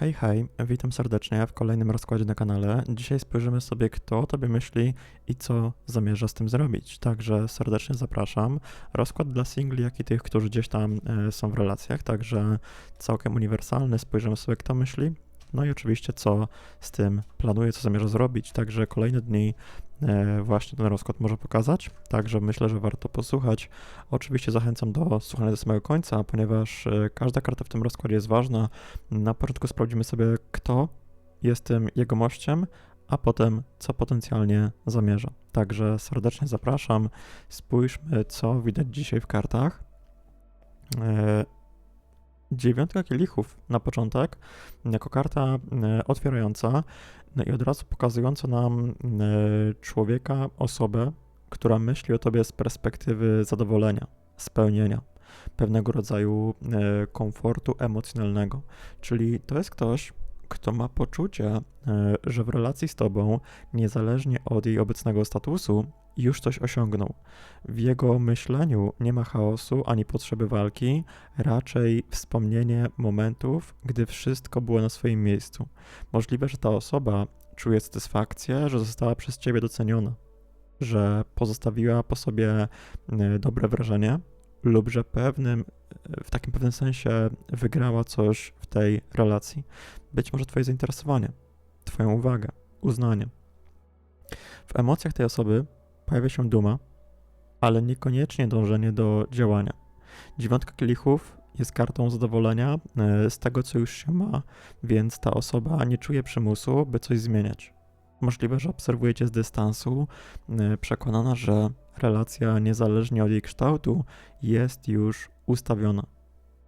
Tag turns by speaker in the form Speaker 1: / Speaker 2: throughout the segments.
Speaker 1: Hej, hej, witam serdecznie w kolejnym rozkładzie na kanale. Dzisiaj spojrzymy sobie, kto o tobie myśli i co zamierza z tym zrobić. Także serdecznie zapraszam. Rozkład dla singli, jak i tych, którzy gdzieś tam e, są w relacjach, także całkiem uniwersalny. Spojrzymy sobie, kto myśli. No i oczywiście, co z tym planuje, co zamierza zrobić. Także kolejne dni właśnie ten rozkład może pokazać. Także myślę, że warto posłuchać. Oczywiście zachęcam do słuchania do samego końca, ponieważ e, każda karta w tym rozkładzie jest ważna. Na początku sprawdzimy sobie, kto jest tym jego mościem, a potem co potencjalnie zamierza. Także serdecznie zapraszam. Spójrzmy, co widać dzisiaj w kartach. Dziewiątka kielichów na początek, jako karta e, otwierająca, no i od razu pokazująca nam e, człowieka, osobę, która myśli o tobie z perspektywy zadowolenia, spełnienia, pewnego rodzaju e, komfortu emocjonalnego. Czyli to jest ktoś, kto ma poczucie, że w relacji z tobą, niezależnie od jej obecnego statusu, już coś osiągnął. W jego myśleniu nie ma chaosu ani potrzeby walki, raczej wspomnienie momentów, gdy wszystko było na swoim miejscu. Możliwe, że ta osoba czuje satysfakcję, że została przez ciebie doceniona, że pozostawiła po sobie e, dobre wrażenie lub że pewnym, e, w takim pewnym sensie wygrała coś w tej relacji. Być może twoje zainteresowanie, twoją uwagę, uznanie. W emocjach tej osoby pojawia się duma, ale niekoniecznie dążenie do działania. Dziewiątka kielichów jest kartą zadowolenia e, z tego, co już się ma, więc ta osoba nie czuje przymusu, by coś zmieniać. Możliwe, że obserwujecie z dystansu, e, przekonana, że relacja, niezależnie od jej kształtu, jest już ustawiona.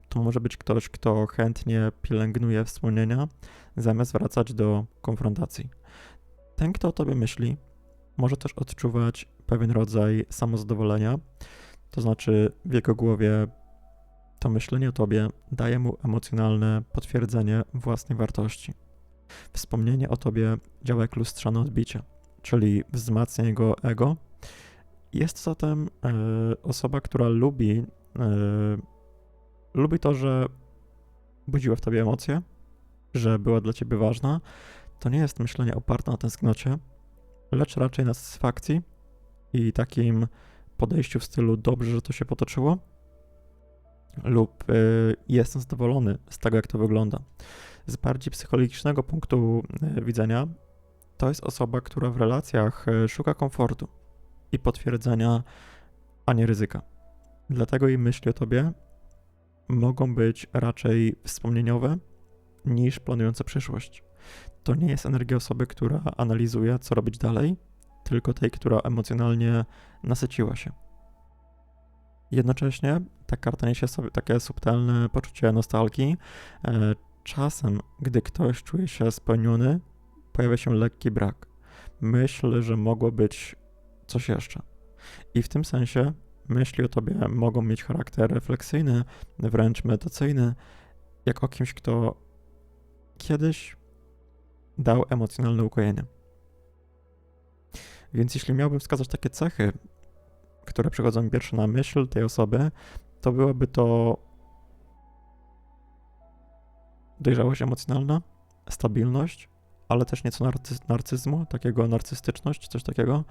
Speaker 1: To może być ktoś, kto chętnie pielęgnuje wspomnienia, zamiast wracać do konfrontacji. Ten, kto o tobie myśli, może też odczuwać pewien rodzaj samozadowolenia. To znaczy, w jego głowie to myślenie o tobie daje mu emocjonalne potwierdzenie własnej wartości. Wspomnienie o tobie działa jak lustrzane odbicie, czyli wzmacnia jego ego. Jest zatem e, osoba, która lubi, e, lubi to, że budziła w tobie emocje, że była dla ciebie ważna. To nie jest myślenie oparte na tęsknocie, lecz raczej na satysfakcji i takim podejściu w stylu dobrze, że to się potoczyło, lub y, jestem zadowolony z tego, jak to wygląda. Z bardziej psychologicznego punktu y, widzenia, to jest osoba, która w relacjach y, szuka komfortu i potwierdzenia, a nie ryzyka. Dlatego jej myśli o tobie mogą być raczej wspomnieniowe niż planujące przyszłość to nie jest energia osoby, która analizuje, co robić dalej, tylko tej, która emocjonalnie nasyciła się. Jednocześnie ta karta niesie sobie takie subtelne poczucie nostalgii. E, czasem, gdy ktoś czuje się spełniony, pojawia się lekki brak. Myśl, że mogło być coś jeszcze. I w tym sensie myśli o tobie mogą mieć charakter refleksyjny, wręcz medytacyjny, jak o kimś, kto kiedyś dał emocjonalne ukojenie. Więc jeśli miałbym wskazać takie cechy, które przychodzą mi pierwsze na myśl tej osoby, to byłoby to dojrzałość emocjonalna, stabilność, ale też nieco narcy- narcyzmu, takiego narcystyczność, coś takiego,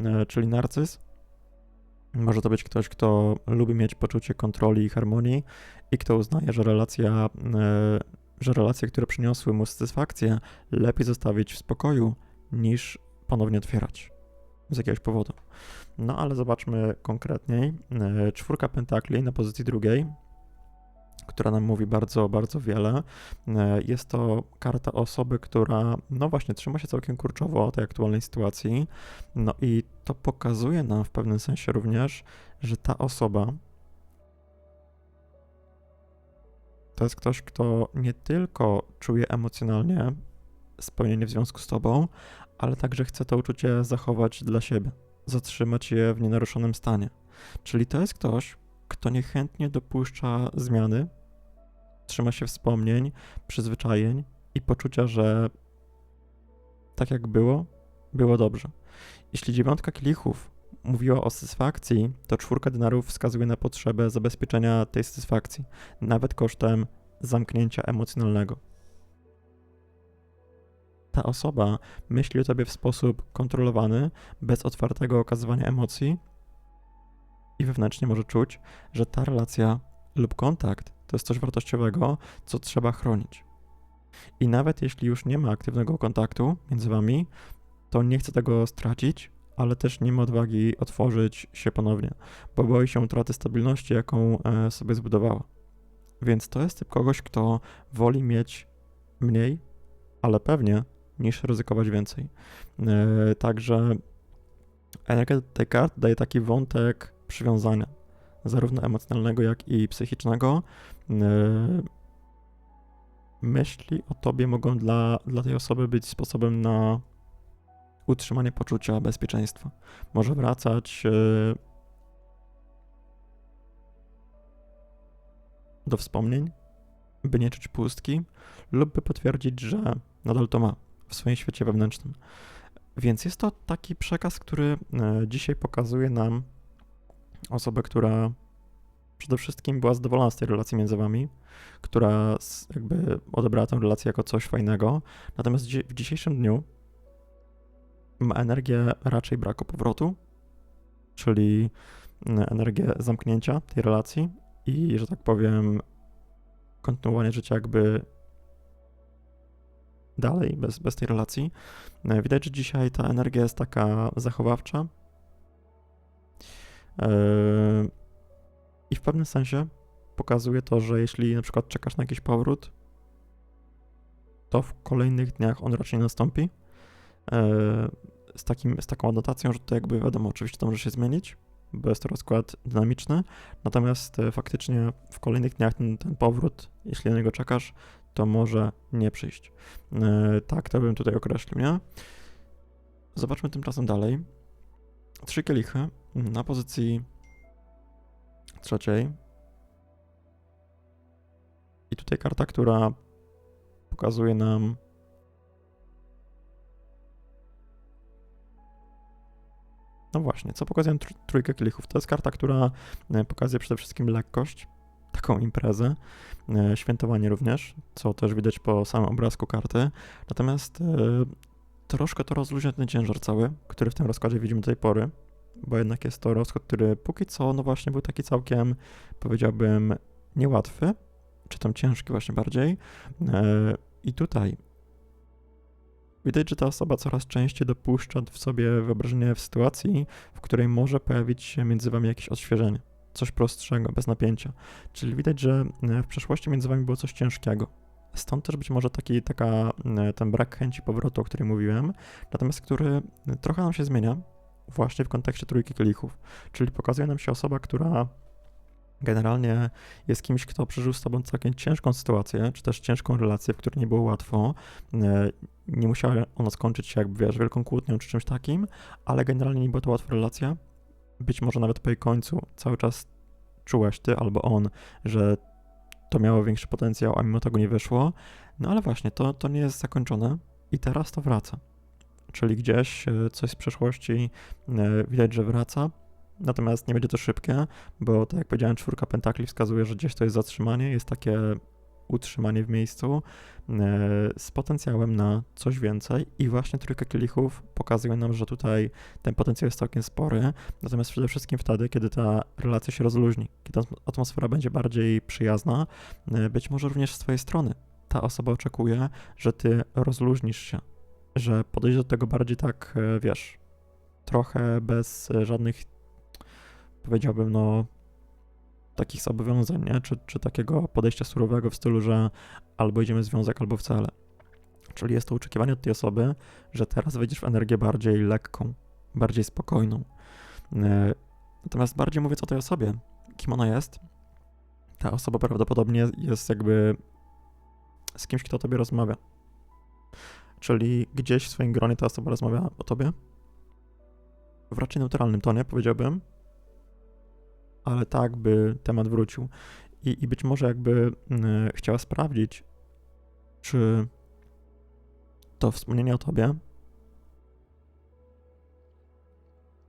Speaker 1: e, czyli narcyz. Może to być ktoś, kto lubi mieć poczucie kontroli i harmonii i kto uznaje, że relacja e, że relacje, które przyniosły mu satysfakcję, lepiej zostawić w spokoju niż ponownie otwierać z jakiegoś powodu. No ale zobaczmy konkretniej. E, czwórka pentakli na pozycji drugiej, która nam mówi bardzo, bardzo wiele. E, jest to karta osoby, która, no właśnie, trzyma się całkiem kurczowo tej aktualnej sytuacji. No i to pokazuje nam w pewnym sensie również, że ta osoba To jest ktoś, kto nie tylko czuje emocjonalnie spełnienie w związku z tobą, ale także chce to uczucie zachować dla siebie, zatrzymać je w nienaruszonym stanie. Czyli to jest ktoś, kto niechętnie dopuszcza zmiany, trzyma się wspomnień, przyzwyczajeń i poczucia, że tak jak było, było dobrze. Jeśli dziewiątka kielichów mówiła o satysfakcji, to czwórka denarów wskazuje na potrzebę zabezpieczenia tej satysfakcji, nawet kosztem zamknięcia emocjonalnego. ta osoba myśli o tobie w sposób kontrolowany, bez otwartego okazywania emocji i wewnętrznie może czuć, że ta relacja lub kontakt to jest coś wartościowego, co trzeba chronić. I nawet jeśli już nie ma aktywnego kontaktu między wami, to nie chce tego stracić, ale też nie ma odwagi otworzyć się ponownie, bo boi się utraty stabilności, jaką e, sobie zbudowała. Więc to jest typ kogoś, kto woli mieć mniej, ale pewnie, niż ryzykować więcej. E, także energia tej kart daje taki wątek przywiązania, zarówno emocjonalnego, jak i psychicznego. E, myśli o tobie mogą dla, dla tej osoby być sposobem na utrzymanie poczucia bezpieczeństwa. Może wracać e, do wspomnień, by nie czuć pustki, lub by potwierdzić, że nadal to ma w swoim świecie wewnętrznym. Więc jest to taki przekaz, który e, dzisiaj pokazuje nam osobę, która przede wszystkim była zadowolona z tej relacji między wami, która jakby odebrała tę relację jako coś fajnego. Natomiast w dzisiejszym dniu ma energię raczej braku powrotu, czyli energię zamknięcia tej relacji i, że tak powiem, kontynuowanie życia jakby dalej, bez, bez tej relacji. E, widać, że dzisiaj ta energia jest taka zachowawcza. E, I w pewnym sensie pokazuje to, że jeśli na przykład czekasz na jakiś powrót, to w kolejnych dniach on raczej nastąpi. E, z, takim, z taką adnotacją, że to jakby wiadomo, oczywiście to może się zmienić, bo jest to rozkład dynamiczny, natomiast faktycznie w kolejnych dniach ten, ten powrót, jeśli na niego czekasz, to może nie przyjść. E, tak, to bym tutaj określił, nie? Zobaczmy tymczasem dalej. Trzy kielichy na pozycji trzeciej. I tutaj karta, która pokazuje nam No właśnie, co pokazuje trójkę kielichów? To jest karta, która e, pokazuje przede wszystkim lekkość, taką imprezę, e, świętowanie również, co też widać po samym obrazku karty. Natomiast e, troszkę to rozluźnia ten ciężar cały, który w tym rozkładzie widzimy do tej pory, bo jednak jest to rozkład, który póki co, no właśnie był taki całkiem, powiedziałbym, niełatwy, czy tam ciężki właśnie bardziej. I tutaj widać, że ta osoba coraz częściej dopuszcza w sobie wyobrażenie w sytuacji, w której może pojawić się między wami jakieś odświeżenie coś prostszego, bez napięcia. Czyli widać, że e, w przeszłości między wami było coś ciężkiego. Stąd też być może taki, taka, e, ten brak chęci powrotu, o którym mówiłem, natomiast który e, trochę nam się zmienia właśnie w kontekście trójki kielichów. Czyli pokazuje nam się osoba, która generalnie jest kimś, kto przeżył z tobą całkiem ciężką sytuację, czy też ciężką relację, w której nie było łatwo. Nie musiała ona skończyć się jakby, wiesz, wielką kłótnią czy czymś takim, ale generalnie nie była to łatwa relacja być może nawet po jej końcu cały czas czułeś ty albo on, że to miało większy potencjał, a mimo tego nie wyszło. No ale właśnie, to, to nie jest zakończone i teraz to wraca. Czyli gdzieś e, coś z przeszłości e, widać, że wraca, natomiast nie będzie to szybkie, bo tak jak powiedziałem, czwórka pentakli wskazuje, że gdzieś to jest zatrzymanie, jest takie utrzymanie w miejscu e, z potencjałem na coś więcej i właśnie trójka kielichów pokazuje nam, że tutaj ten potencjał jest całkiem spory, natomiast przede wszystkim wtedy, kiedy ta relacja się rozluźni, kiedy atmosfera będzie bardziej przyjazna, e, być może również z twojej strony. Ta osoba oczekuje, że ty rozluźnisz się, że podejdziesz do tego bardziej tak, e, wiesz, trochę bez żadnych, powiedziałbym, no, takich zobowiązań, nie? Czy, czy takiego podejścia surowego w stylu, że albo idziemy w związek, albo wcale. Czyli jest to oczekiwanie od tej osoby, że teraz wejdziesz w energię bardziej lekką, bardziej spokojną. E, natomiast bardziej mówiąc o tej osobie, kim ona jest, ta osoba prawdopodobnie jest jakby z kimś, kto o tobie rozmawia. Czyli gdzieś w swoim gronie ta osoba rozmawia o tobie w raczej neutralnym tonie, powiedziałbym, ale tak, by temat wrócił. I, i być może jakby y, chciała sprawdzić, czy to wspomnienie o tobie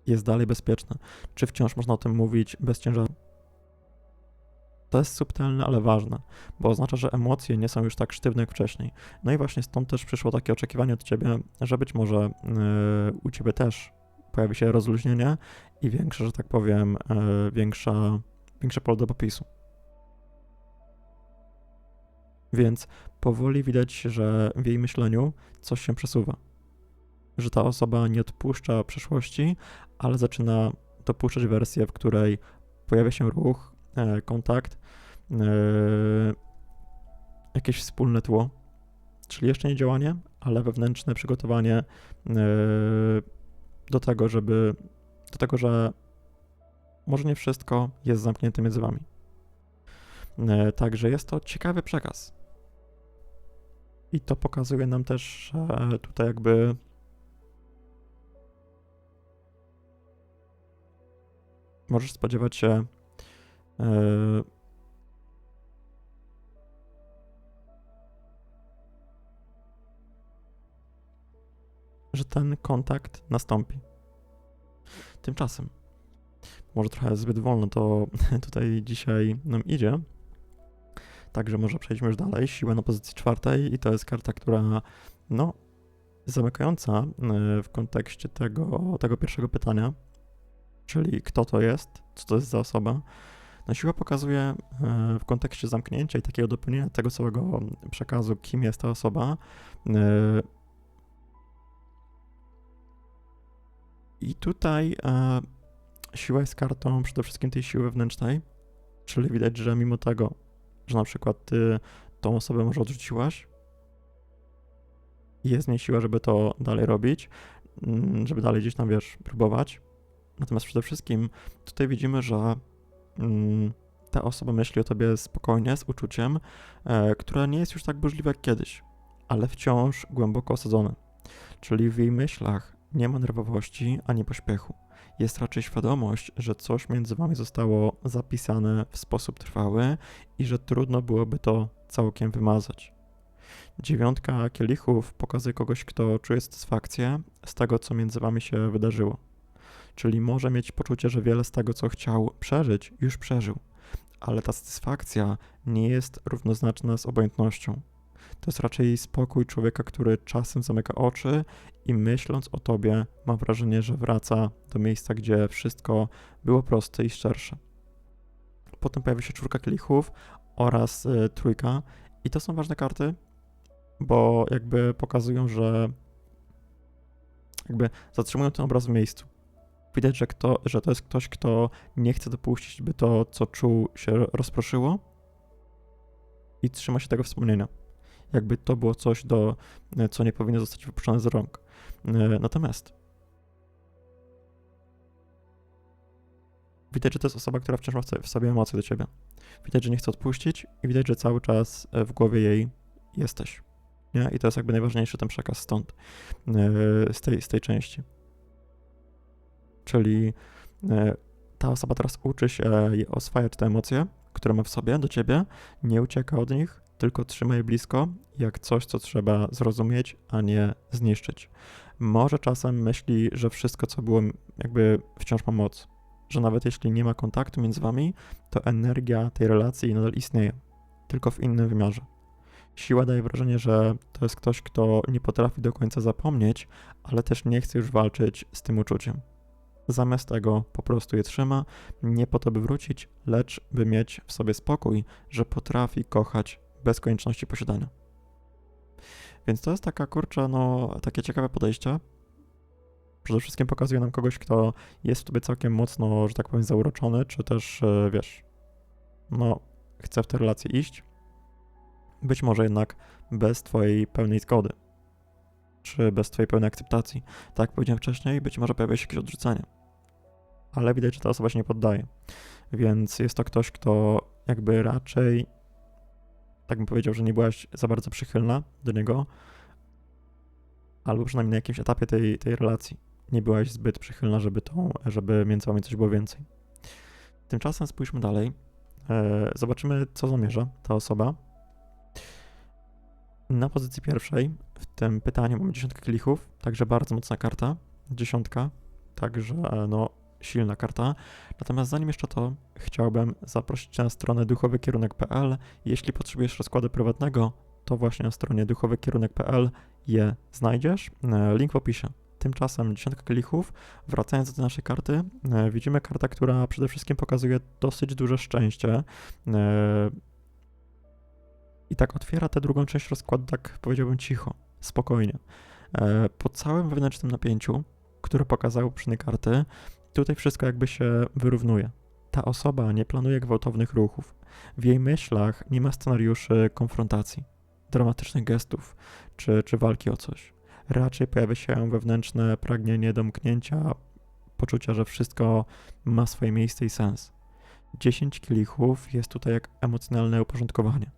Speaker 1: jest dalej bezpieczne, czy wciąż można o tym mówić bez ciężaru. To jest subtelne, ale ważne, bo oznacza, że emocje nie są już tak sztywne jak wcześniej. No i właśnie stąd też przyszło takie oczekiwanie od ciebie, że być może yy, u ciebie też pojawi się rozluźnienie i większe, że tak powiem, yy, większa, większe pole do popisu. Więc powoli widać, że w jej myśleniu coś się przesuwa. Że ta osoba nie odpuszcza przeszłości, ale zaczyna dopuszczać wersję, w której pojawia się ruch, e, kontakt, e, jakieś wspólne tło, czyli jeszcze nie działanie, ale wewnętrzne przygotowanie e, do tego, żeby, do tego, że może nie wszystko jest zamknięte między wami. E, także jest to ciekawy przekaz. I to pokazuje nam też, tutaj jakby możesz spodziewać się ten kontakt nastąpi. Tymczasem, może trochę zbyt wolno to tutaj dzisiaj nam idzie, Także może przejdźmy już dalej. Siła na pozycji czwartej i to jest karta, która no zamykająca e, w kontekście tego, tego pierwszego pytania, czyli kto to jest, co to jest za osoba. No siła pokazuje e, w kontekście zamknięcia i takiego dopełnienia tego całego przekazu, kim jest ta osoba. I tutaj siła jest kartą przede wszystkim tej siły wewnętrznej, czyli widać, że mimo tego, że na przykład ty tą osobę może odrzuciłaś jest w niej siła, żeby to dalej robić, mm, żeby dalej gdzieś tam, wiesz, próbować. Natomiast przede wszystkim tutaj widzimy, że mm, ta osoba myśli o tobie spokojnie, z uczuciem, e, które nie jest już tak burzliwe jak kiedyś, ale wciąż głęboko osadzone. Czyli w jej myślach nie ma nerwowości ani pośpiechu jest raczej świadomość, że coś między wami zostało zapisane w sposób trwały i że trudno byłoby to całkiem wymazać. Dziewiątka kielichów pokazuje kogoś, kto czuje satysfakcję z tego, co między wami się wydarzyło. Czyli może mieć poczucie, że wiele z tego, co chciał przeżyć, już przeżył, ale ta satysfakcja nie jest równoznaczna z obojętnością. To jest raczej spokój człowieka, który czasem zamyka oczy i myśląc o tobie, ma wrażenie, że wraca do miejsca, gdzie wszystko było proste i szczersze. Potem pojawia się czwórka kielichów oraz y, trójka, i to są ważne karty, bo jakby pokazują, że jakby zatrzymują ten obraz w miejscu. Widać, że, kto, że to jest ktoś, kto nie chce dopuścić, by to, co czuł, się rozproszyło i trzyma się tego wspomnienia jakby to było coś, do, e, co nie powinno zostać wypuszczone z rąk. E, natomiast widać, że to jest osoba, która wciąż ma w sobie emocje do ciebie. Widać, że nie chce odpuścić i widać, że cały czas e, w głowie jej jesteś. Nie? I to jest jakby najważniejszy ten przekaz stąd, z tej, z tej części. Czyli ta osoba teraz uczy się oswajać te emocje, które ma w sobie do ciebie, nie ucieka od nich, tylko trzyma je blisko, jak coś, co trzeba zrozumieć, a nie zniszczyć. Może czasem myśli, że wszystko, co było, jakby wciąż ma moc, że nawet jeśli nie ma kontaktu między wami, to energia tej relacji nadal istnieje, tylko w innym wymiarze. Siła daje wrażenie, że to jest ktoś, kto nie potrafi do końca zapomnieć, ale też nie chce już walczyć z tym uczuciem. Zamiast tego po prostu je trzyma, nie po to, by wrócić, lecz by mieć w sobie spokój, że potrafi kochać bez konieczności posiadania. Więc to jest taka kurcza, no, takie ciekawe podejście. Przede wszystkim pokazuje nam kogoś, kto jest w tobie całkiem mocno, że tak powiem, zauroczony, czy też, e, wiesz, no, chce w tę relację iść. Być może jednak bez twojej pełnej zgody, czy bez twojej pełnej akceptacji. Tak jak powiedziałem wcześniej, być może pojawia się jakieś odrzucenie. Ale widać, że ta osoba się nie poddaje. Więc jest to ktoś, kto jakby raczej tak bym powiedział, że nie byłaś za bardzo przychylna do niego, albo przynajmniej na jakimś etapie tej, tej relacji nie byłaś zbyt przychylna, żeby, tą, żeby między wami coś było więcej. Tymczasem spójrzmy dalej. E, zobaczymy, co zamierza ta osoba. Na pozycji pierwszej w tym pytaniu mamy dziesiątkę klichów, także bardzo mocna karta. Dziesiątka, także no, silna karta. Natomiast zanim jeszcze to, chciałbym zaprosić Cię na stronę duchowykierunek.pl. Jeśli potrzebujesz rozkładu prywatnego, to właśnie na stronie duchowykierunek.pl je znajdziesz. E, Link w opisie. Tymczasem dziesiątka kielichów. Wracając do naszej karty, e, widzimy kartę, która przede wszystkim pokazuje dosyć duże szczęście. E, I tak otwiera tę drugą część rozkładu, tak powiedziałbym cicho, spokojnie. Po całym wewnętrznym napięciu, które pokazały przyny karty, tutaj wszystko jakby się wyrównuje. Ta osoba nie planuje gwałtownych ruchów. W jej myślach nie ma scenariuszy konfrontacji, dramatycznych gestów czy, czy walki o coś. Raczej pojawia się wewnętrzne pragnienie domknięcia, poczucia, że wszystko ma swoje miejsce i sens. 10 kielichów jest tutaj jak emocjonalne uporządkowanie.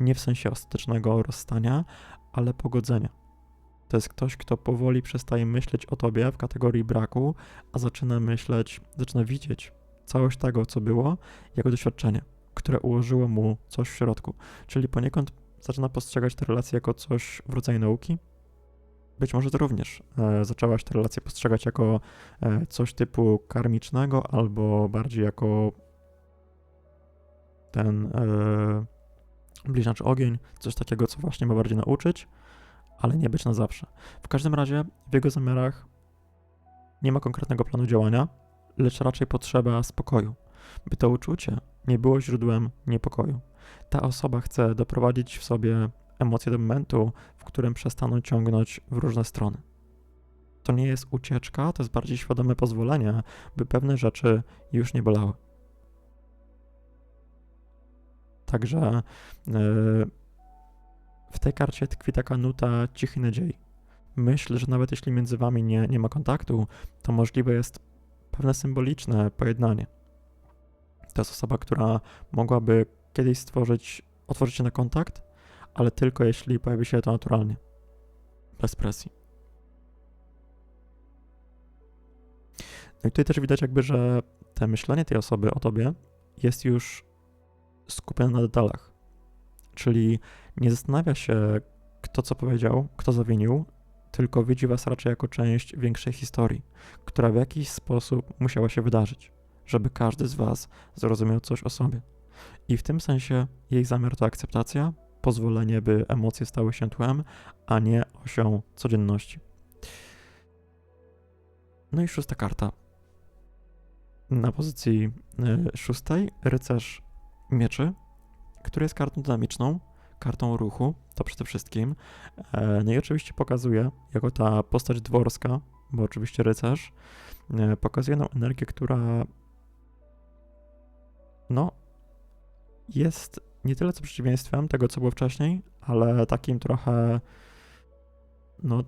Speaker 1: Nie w sensie ostatecznego rozstania, ale pogodzenia. To jest ktoś, kto powoli przestaje myśleć o tobie w kategorii braku, a zaczyna myśleć, zaczyna widzieć całość tego, co było, jako doświadczenie, które ułożyło mu coś w środku. Czyli poniekąd zaczyna postrzegać te relacje jako coś w rodzaju nauki. Być może ty również e, zaczęłaś te relacje postrzegać jako e, coś typu karmicznego, albo bardziej jako ten e, bliźniaczy ogień, coś takiego, co właśnie ma bardziej nauczyć, ale nie być na zawsze. W każdym razie w jego zamiarach nie ma konkretnego planu działania, lecz raczej potrzeba spokoju, by to uczucie nie było źródłem niepokoju. Ta osoba chce doprowadzić w sobie emocje do momentu, w którym przestaną ciągnąć w różne strony. To nie jest ucieczka, to jest bardziej świadome pozwolenie, by pewne rzeczy już nie bolały. Także yy, w tej karcie tkwi taka nuta cichej nadziei. Myślę, że nawet jeśli między wami nie, nie ma kontaktu, to możliwe jest pewne symboliczne pojednanie. To jest osoba, która mogłaby kiedyś stworzyć, otworzyć się na kontakt, ale tylko jeśli pojawi się to naturalnie, bez presji. No i tutaj też widać jakby, że te myślenie tej osoby o tobie jest już skupione na detalach. Czyli nie zastanawia się, kto co powiedział, kto zawinił, tylko widzi was raczej jako część większej historii, która w jakiś sposób musiała się wydarzyć, żeby każdy z was zrozumiał coś o sobie. I w tym sensie jej zamiar to akceptacja, pozwolenie, by emocje stały się tłem, a nie osią codzienności. No i szósta karta. Na pozycji y, szóstej rycerz mieczy, który jest kartą dynamiczną, kartą ruchu, to przede wszystkim. E, No i oczywiście pokazuje, jako ta postać dworska, bo oczywiście rycerz, e, pokazuje nam energię, która no jest nie tyle co przeciwieństwem tego, co było wcześniej, ale takim trochę no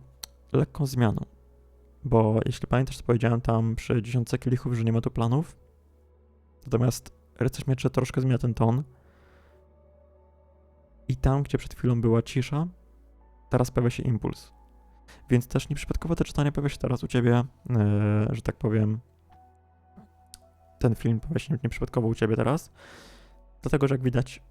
Speaker 1: lekką zmianą. Bo jeśli pamiętasz, co powiedziałem tam przy dziesiątce kielichów, że nie ma tu planów, natomiast rycerz mieczy troszkę zmienia ten ton, i tam, gdzie przed chwilą była cisza, teraz pojawia się impuls. Więc też nieprzypadkowo to czytanie pojawia się teraz u ciebie, yy, że tak powiem. Ten film pojawia się nieprzypadkowo u ciebie teraz. Dlatego, że jak widać,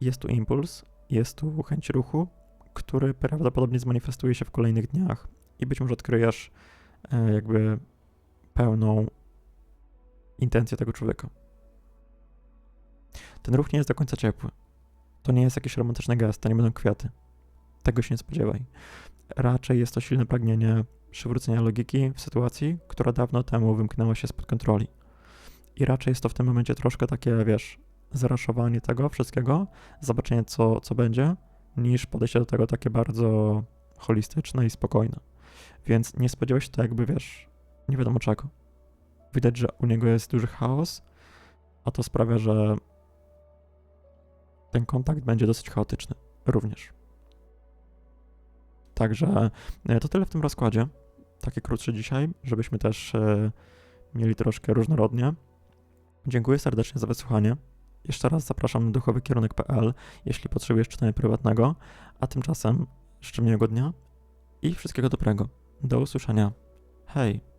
Speaker 1: jest tu impuls, jest tu chęć ruchu, który prawdopodobnie zmanifestuje się w kolejnych dniach i być może odkryjesz yy, jakby pełną intencję tego człowieka. Ten ruch nie jest do końca ciepły. To nie jest jakiś romantyczny gest, to nie będą kwiaty. Tego się nie spodziewaj. Raczej jest to silne pragnienie przywrócenia logiki w sytuacji, która dawno temu wymknęła się spod kontroli. I raczej jest to w tym momencie troszkę takie, wiesz, zaraszowanie tego wszystkiego, zobaczenie, co, co będzie, niż podejście do tego takie bardzo holistyczne i spokojne. Więc nie spodziewaj się to jakby, wiesz, nie wiadomo czego. Widać, że u niego jest duży chaos, a to sprawia, że ten kontakt będzie dosyć chaotyczny również. Także e, to tyle w tym rozkładzie. Taki krótszy dzisiaj, żebyśmy też e, mieli troszkę różnorodnie. Dziękuję serdecznie za wysłuchanie. Jeszcze raz zapraszam na duchowykierunek.pl, jeśli potrzebujesz czytania prywatnego, a tymczasem życzę miłego dnia i wszystkiego dobrego. Do usłyszenia. Hej!